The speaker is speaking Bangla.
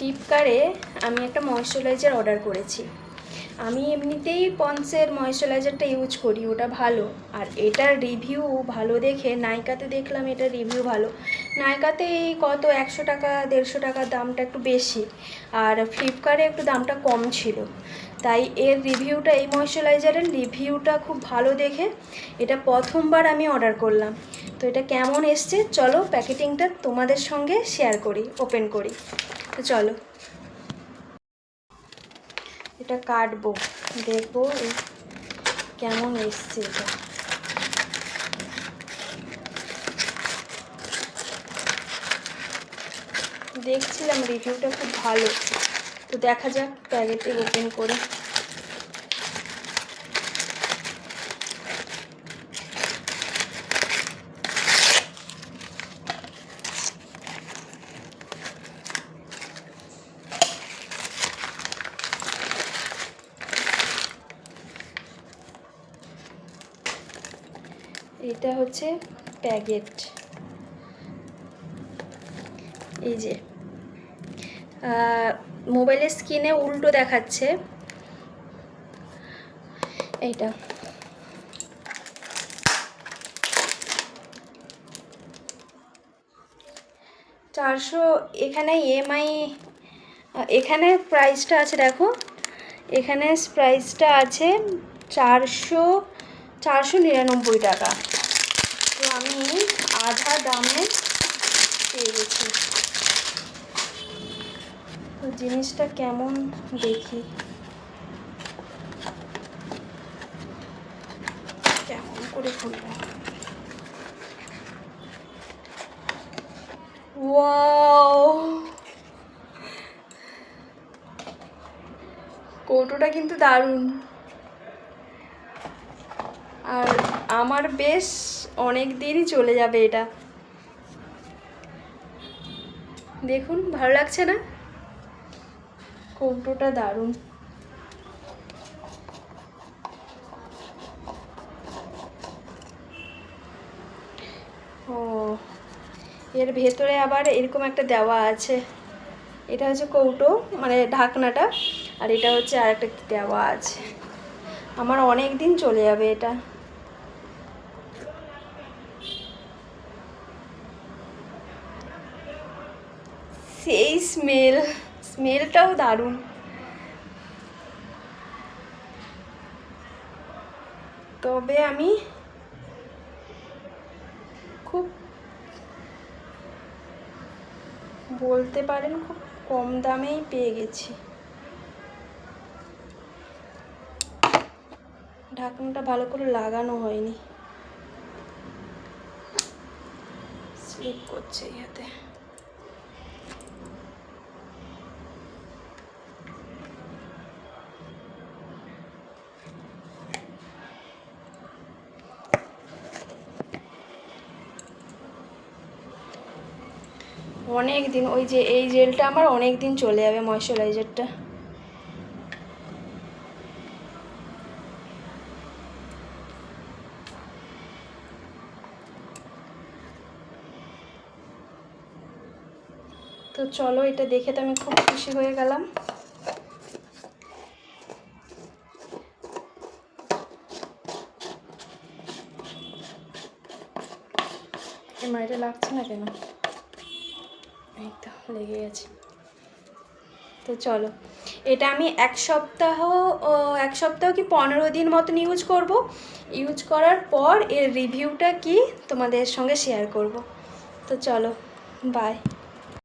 ফ্লিপকার্টে আমি একটা ময়শ্চারাইজার অর্ডার করেছি। আমি এমনিতেই পন্সের ময়শ্চারাইজারটা ইউজ করি, ওটা ভালো। আর এটার রিভিউ ভালো দেখে নাইকাতে দেখলাম এটার রিভিউ ভালো। নাইকাতে এই কত, একশো টাকা, দেড়শো টাকা দামটা একটু বেশি। আর ফ্লিপকার্টে একটু দামটা কম ছিল। তাই এর রিভিউটা এই ময়শ্চারাইজারের রিভিউটা খুব ভালো দেখে, এটা প্রথমবার আমি অর্ডার করলাম। তো এটা কেমন এসছে? চলো, প্যাকেটিংটা তোমাদের সঙ্গে শেয়ার করি ওপেন করি। তো চলো। এটা কাটবো, দেখব কেমন এসছে এটা। দেখছিলাম রিভিউটা খুব ভালো তো দেখা যাক প্যাকেটে ওপেন করে এটা হচ্ছে প্যাকেট এই যে মোবাইলের স্ক্রিনে উল্টো দেখাচ্ছে। এইটা। চারশো এখানে ইএমআই এখানে প্রাইসটা আছে, দেখো। এখানে প্রাইসটা আছে চারশো চারশো নিরানব্বই টাকা। তো আমি আধা দামে পেয়ে গেছি। তো জিনিসটা কেমন দেখি? কেমন করে খুলবো? ওয়াও! কৌটোটা কিন্তু দারুণ আর আমার বেশ অনেক দিনই চলে যাবে এটা। দেখুন, ভালো লাগছে না? কৌটোটা দারুণ। ও, এর ভেতরে আবার এরকম একটা দেওয়া আছে। এটা হচ্ছে কৌটো মানে ঢাকনাটা, আর এটা হচ্ছে আর একটা দেওয়া আছে। আমার অনেক দিন চলে যাবে এটা। সেই স্মেল স্মেলটাও দারুণ। তবে আমি খুব বলতে পারেন খুব কম দামেই পেয়ে গেছি। ঢাকনাটা ভালো করে লাগানো হয়নি। স্লিপ করছে ইয়াতে অনেক দিন ওই যে এই জেলটা আমার অনেক দিন চলে যাবে ময়শ্চারাইজারটা তো চলো এটা দেখে তো আমি খুব খুশি হয়ে গেলাম। এটা লাগছে না কেন? লেগে গেছে। তো চলো, এটা আমি এক সপ্তাহ এক সপ্তাহ কি পনেরো দিন মতন ইউজ করব। ইউজ করার পর এর রিভিউটা কি তোমাদের সঙ্গে শেয়ার করব। তো চলো বাই